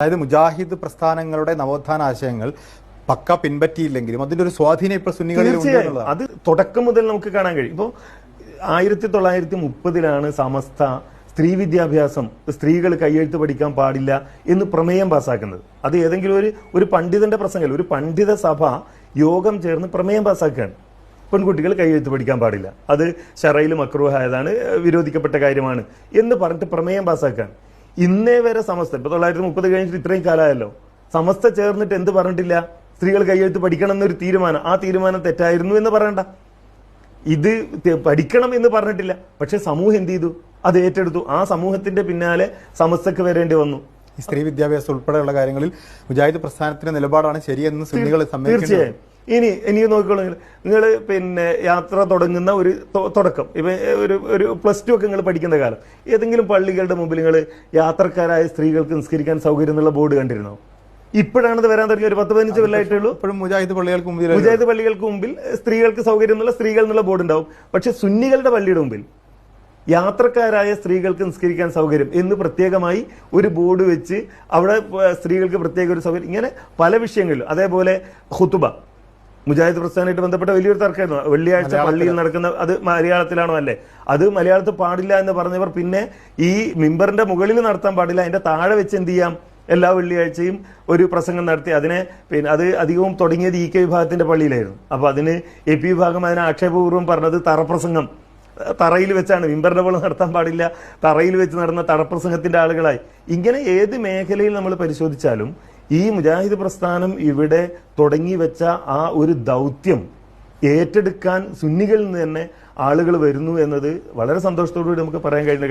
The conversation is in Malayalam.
അതായത് മുജാഹിദ് പ്രസ്ഥാനങ്ങളുടെ നവോത്ഥാന ആശയങ്ങൾ പക്ക പിൻപറ്റിയില്ലെങ്കിലും അതിന്റെ ഒരു സ്വാധീനം ഇപ്പോൾ സുന്നികളിൽ അത് തുടക്കം മുതൽ നമുക്ക് കാണാൻ കഴിയും. ഇപ്പോൾ ആയിരത്തി തൊള്ളായിരത്തി മുപ്പതിലാണ് സമസ്ത സ്ത്രീ വിദ്യാഭ്യാസം സ്ത്രീകൾ കയ്യെഴുത്ത് പഠിക്കാൻ പാടില്ല എന്ന് പ്രമേയം പാസ്സാക്കുന്നത് അത് ഏതെങ്കിലും ഒരു ഒരു പണ്ഡിതന്റെ പ്രസംഗം ഒരു പണ്ഡിത സഭ യോഗം ചേർന്ന് പ്രമേയം പാസ്സാക്കുകയാണ് പെൺകുട്ടികൾ കൈയെഴുത്ത് പഠിക്കാൻ പാടില്ല. അത് ഷറയിൽ മക്രൂഹായതാണ് വിരോധിക്കപ്പെട്ട കാര്യമാണ് എന്ന് പറഞ്ഞിട്ട് പ്രമേയം പാസ്സാക്കുകയാണ് ഇന്നേ വരെ സമസ്ത ഇപ്പൊ തൊള്ളായിരത്തി മുപ്പത് കഴിഞ്ഞിട്ട് ഇത്രയും കാലമായല്ലോ. സമസ്ത ചേർന്നിട്ട് എന്ത് പറഞ്ഞിട്ടില്ല? സ്ത്രീകൾ കൈയെഴുത്ത് പഠിക്കണം എന്നൊരു തീരുമാനം. ആ തീരുമാനം തെറ്റായിരുന്നു എന്ന് പറയണ്ട. ഇത് പഠിക്കണം എന്ന് പറഞ്ഞിട്ടില്ല. പക്ഷെ സമൂഹം എന്ത് ചെയ്തു? അത് ഏറ്റെടുത്തു. ആ സമൂഹത്തിന്റെ പിന്നാലെ സമസ്തക്ക് വരേണ്ടി വന്നു. സ്ത്രീ വിദ്യാഭ്യാസം ഉൾപ്പെടെയുള്ള കാര്യങ്ങളിൽ മുജാഹിദ് പ്രസ്ഥാനത്തിന്റെ നിലപാടാണ് ശരിയെന്ന് സുന്നികൾ തീർച്ചയായും. ഇനി ഇനി നോക്കിക്കോളൂ നിങ്ങൾ പിന്നെ യാത്ര തുടങ്ങുന്ന ഒരു തുടക്കം. ഇപ്പം ഒരു ഒരു പ്ലസ് ടു ഒക്കെ നിങ്ങൾ പഠിക്കുന്ന കാലം. ഏതെങ്കിലും പള്ളികളുടെ മുമ്പിൽ നിങ്ങൾ യാത്രക്കാരായ സ്ത്രീകൾക്ക് നിസ്കരിക്കാൻ സൗകര്യം എന്നുള്ള ബോർഡ് കണ്ടിരുന്നോ? ഇപ്പോഴാണ് ഇത് വരാൻ തുടങ്ങിയ ഒരു പത്ത് പതിനഞ്ച് കൊല്ലമായിട്ടുള്ളൂ ഇപ്പോഴും മുജാഹിദ് പള്ളികൾക്ക് മുമ്പിൽ മുജാഹിദ് പള്ളികൾക്ക് മുമ്പിൽ സ്ത്രീകൾക്ക് സൗകര്യം എന്നുള്ള സ്ത്രീകൾ എന്നുള്ള ബോർഡ് ഉണ്ടാവും. പക്ഷെ സുന്നികളുടെ പള്ളിയുടെ മുമ്പിൽ യാത്രക്കാരായ സ്ത്രീകൾക്ക് നിസ്കരിക്കാൻ സൗകര്യം എന്ന് പ്രത്യേകമായി ഒരു ബോർഡ് വെച്ച് അവിടെ സ്ത്രീകൾക്ക് പ്രത്യേക ഒരു സൗകര്യം. ഇങ്ങനെ പല വിഷയങ്ങളിലും. അതേപോലെ ഹുത്തുബ മുജാഹിദ് പ്രസ്ഥാനമായിട്ട് ബന്ധപ്പെട്ട വലിയൊരു തർക്കമായിരുന്നു. വെള്ളിയാഴ്ച പള്ളിയിൽ നടക്കുന്ന അത് മലയാളത്തിലാണോ അല്ലേ അത് മലയാളത്തിൽ പാടില്ല എന്ന് പറഞ്ഞവർ പിന്നെ ഈ മിമ്പറിന്റെ മുകളിൽ നടത്താൻ പാടില്ല. അതിന്റെ താഴെ വെച്ച് എന്ത് ചെയ്യാം? എല്ലാ വെള്ളിയാഴ്ചയും ഒരു പ്രസംഗം നടത്തി. അതിനെ പിന്നെ അത് അധികവും തുടങ്ങിയത് ഇ കെ വിഭാഗത്തിന്റെ പള്ളിയിലായിരുന്നു. അപ്പൊ അതിന് എ പി വിഭാഗം അതിനെ ആക്ഷേപപൂർവം പറഞ്ഞത് തറപ്രസംഗം. തറയിൽ വെച്ചാണ്. വിമ്പറിന്റെ പോലെ നടത്താൻ പാടില്ല. തറയിൽ വെച്ച് നടന്ന തറപ്രസംഗത്തിന്റെ ആളുകളായി. ഇങ്ങനെ ഏത് മേഖലയിൽ നമ്മൾ പരിശോധിച്ചാലും ഈ മുജാഹിദ് പ്രസ്ഥാനം ഇവിടെ തുടങ്ങി വെച്ച ആ ഒരു ദൗത്യം ഏറ്റെടുക്കാൻ സുന്നികളിൽ നിന്ന് തന്നെ ആളുകൾ വരുന്നു എന്നത് വളരെ സന്തോഷത്തോടുകൂടി നമുക്ക് പറയാൻ കഴിയുന്ന